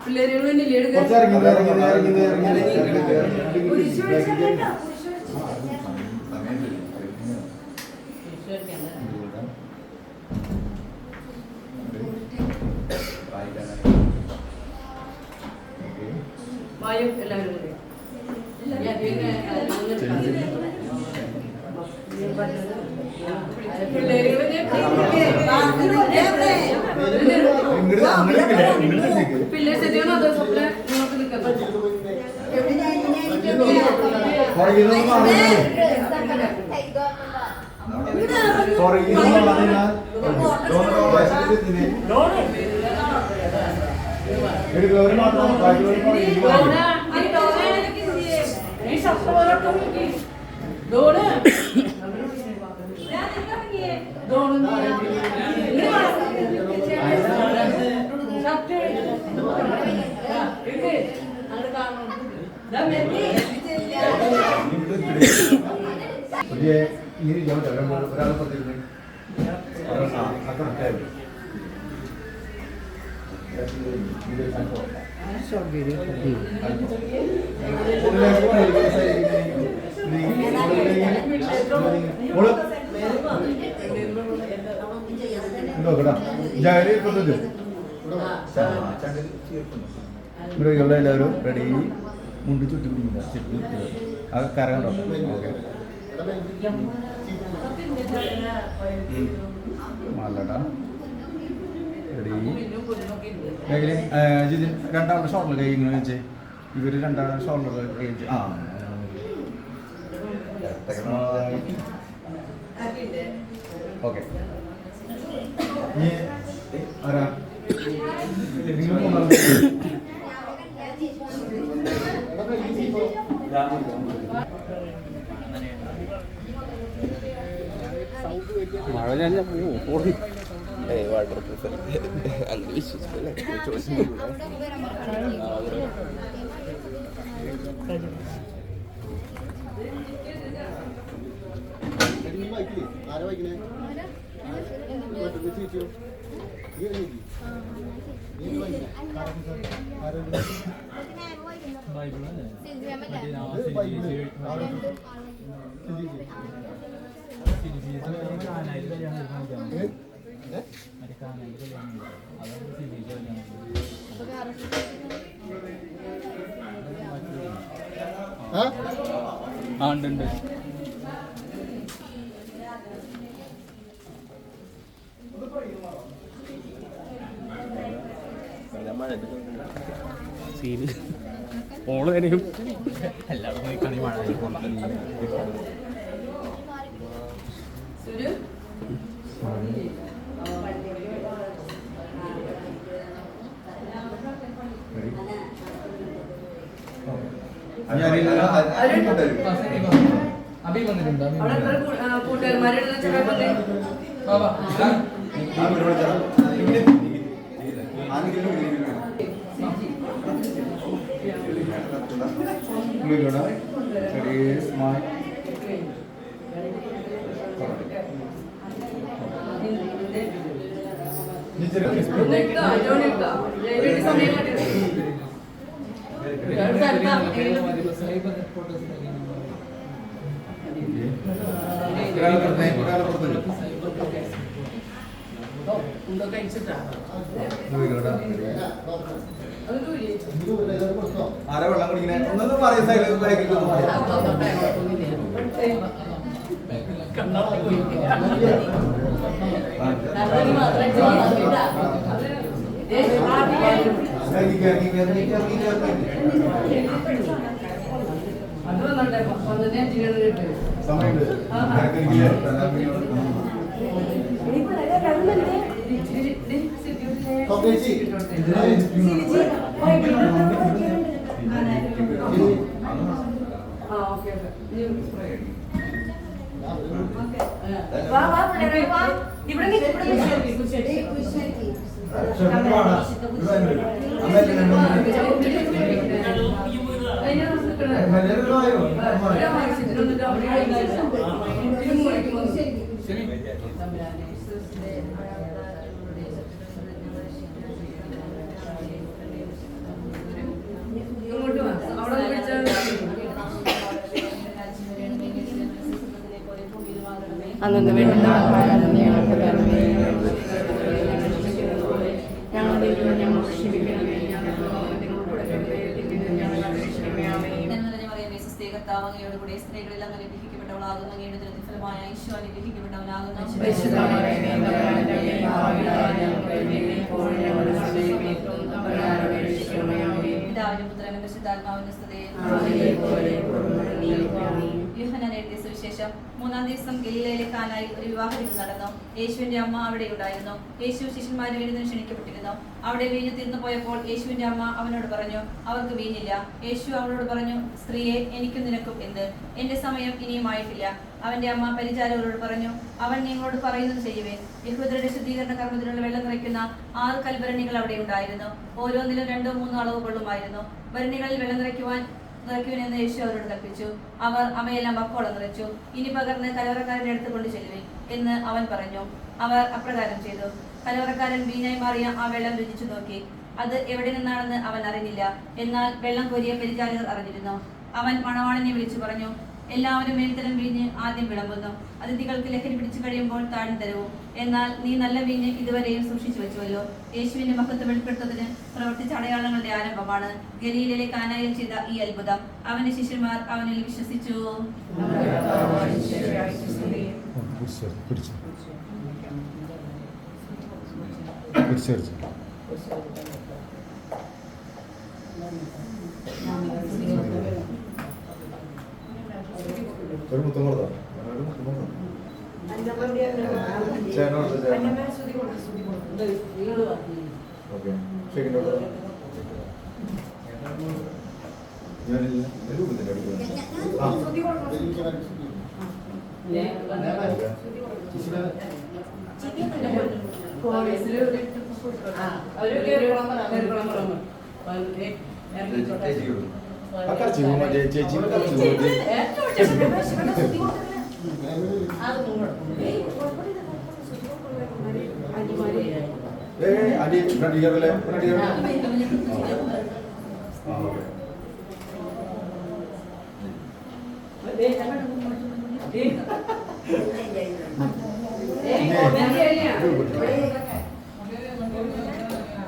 പിള്ളേരുകൾ ഇറങ്ങി ഇറങ്ങി ഇറങ്ങി ഇറങ്ങി ഇറങ്ങി വായും എല്ലാവരും കൂടി. പിള്ളേർ ശരിയാണോ അതോ സ്വപ്ന നിങ്ങൾക്ക് നിൽക്കാൻ ഒരു മാത്രം ബാക്കിയുള്ളവർ പക്ഷേ ഈ ഞാൻ ഒരാളെ പറഞ്ഞിരുന്നു ഇവിടെ എല്ലാവരും റെഡി മുണ്ട് ചുറ്റി ചുറ്റി അത് കരകണ്ടോ ഓക്കെ നല്ലടാ കയ്യിൽ ജിതിൻ രണ്ടാമത്തെ ഷോൾഡർ കൈ ഇങ്ങനെ വെച്ച്. ഇവർ രണ്ടാമത്തെ ഷോൾഡർ കൈ ആ. ഓക്കെ. ഇനി ആരാ? മഴ ഞാൻ പോയി വാട്ടർ പ്രൂഫ് അങ്ങനെ വിശ്വസിക്കല്ലേ. ചോദിച്ചിട്ടില്ല ആ ഉണ്ട് ഉണ്ട്. സീന്. ഓൾ തന്നെയും എല്ലാവരും നിൽക്കണി മഴ സുരു. അഭി വന്നിട്ടുണ്ട് ചെറിയ സ്മാർട്ട് സമയം ഉണ്ടോ കഴിച്ചിട്ടാ ആരാ വെള്ളം കുടിക്കണേ ഒന്നൊന്ന് പറയും സൈഡിൽ ബാക്കിൽ ഒന്ന് പറയും ഇറങ്ങി, ഇറങ്ങി, ഇറങ്ങി, ഇറങ്ങി, ഇറങ്ങി. അത് വന്നോട്ടെ വന്നിട്ട് എഞ്ചിനീയർ കിട്ടും? ആ ഓക്കെ വാ വാ പിള്ളേരെ വാ. ഇവിടെ നിൽക്ക്, ഇവിടെ അന്നു വേണ്ടുന്ന ഞങ്ങൾക്ക് തരണമേ കർത്താവങ്ങയോടുകൂടെ സ്ത്രീകളെല്ലാം അനുഗ്രഹിക്കപ്പെട്ടവളാകുന്നു. അങ്ങയുടെ ഫലമായ ഈശോ അനുഗ്രഹിക്കപ്പെട്ടവനാകുന്നു. പിതാവിന്റെ പുത്രനും പരിശുദ്ധാത്മാവിന്റെ സ്ഥിതി സുവിശേഷം മൂന്നാം ദിവസം ഗലീലയിലെ കാനായി ഒരു വിവാഹ വിധി നടന്നു. യേശുവിന്റെ അമ്മ അവിടെ ഉണ്ടായിരുന്നു. യേശു ശിഷ്യന്മാരെ വീടിന് ക്ഷണിക്കപ്പെട്ടിരുന്നു. അവിടെ വീഞ്ഞു തീർന്നു പോയപ്പോൾ യേശുവിന്റെ അമ്മ അവനോട് പറഞ്ഞു അവർക്ക് വീഞ്ഞില്ല. യേശു അവളോട് പറഞ്ഞു സ്ത്രീയെ എനിക്കും നിനക്കും എന്ത്? എന്റെ സമയം ഇനിയും ആയിട്ടില്ല. അവന്റെ അമ്മ പരിചാരകരോട് പറഞ്ഞു അവൻ നിങ്ങളോട് പറയുന്നത് ചെയ്യുവേ. യഹൂദരുടെ ശുദ്ധീകരണ കർമ്മത്തിനുള്ള വെള്ളം നിറയ്ക്കുന്ന ആറ് കൽഭരണികൾ അവിടെ ഉണ്ടായിരുന്നു. ഓരോന്നിലും രണ്ടോ മൂന്നോ അളവ് കൊള്ളുമായിരുന്നു ഭരണികളിൽ വെള്ളം നിറയ്ക്കുവാൻ നിറയ്ക്കുവാനെന്ന് യേശു അവരോട് കൽപ്പിച്ചു. അവർ അവയെല്ലാം അപ്പോളം നിറച്ചു ഇനി പകർന്ന് കലവറക്കാരന്റെ അടുത്ത് കൊണ്ട് ചെല്ലുവിൻ എന്ന് അവൻ പറഞ്ഞു. അവർ അപ്രകാരം ചെയ്തു. കലവറക്കാരൻ വീഞ്ഞായി മാറിയ ആ വെള്ളം രുചിച്ചു നോക്കി. അത് എവിടെ നിന്നാണെന്ന് അവൻ അറിഞ്ഞില്ല. എന്നാൽ വെള്ളം കൊരിയ പരിചാരകർ അറിഞ്ഞിരുന്നു. അവൻ മണവാളനെ വിളിച്ചു പറഞ്ഞു എല്ലാവരും മേൽത്തരം വീഞ്ഞ് ആദ്യം വിളമ്പുന്നു. അതിഥികൾക്ക് ലഹരി പിടിച്ചു കഴിയുമ്പോൾ താഴ്ന്നു തരവും എന്നാൽ നീ നല്ല വീഞ്ഞ് ഇതുവരെയും സൂക്ഷിച്ചു വെച്ചുവല്ലോ. യേശുവിന്റെ മഹത്വം വെളിപ്പെടുത്തതിന് പ്രവർത്തിച്ച അടയാളങ്ങളുടെ ആരംഭമാണ്. ഗലീലയിലെ കാനായിൽ ചെയ്ത ഈ അത്ഭുതം. അവന്റെ ശിഷ്യന്മാർ അവനിൽ വിശ്വസിച്ചു. Thank പിടിച്ചു? ഒരു മുത്തം കൊടുത്തോ? ഒരു മുത്തം കൊടുത്തോ? ചേട്ടനോട് ചേട്ടൻ ഓക്കെ ഷെയ്ക്കിന്റെ കൊടുത്തോ ഞാനില്ല ആ. ആ കറച്ചു മറ്റേ ಏ ಅಡಿ ನಡಿಗರಲೆ ನಡಿಗರ ಏ ಏ ಏ ಏ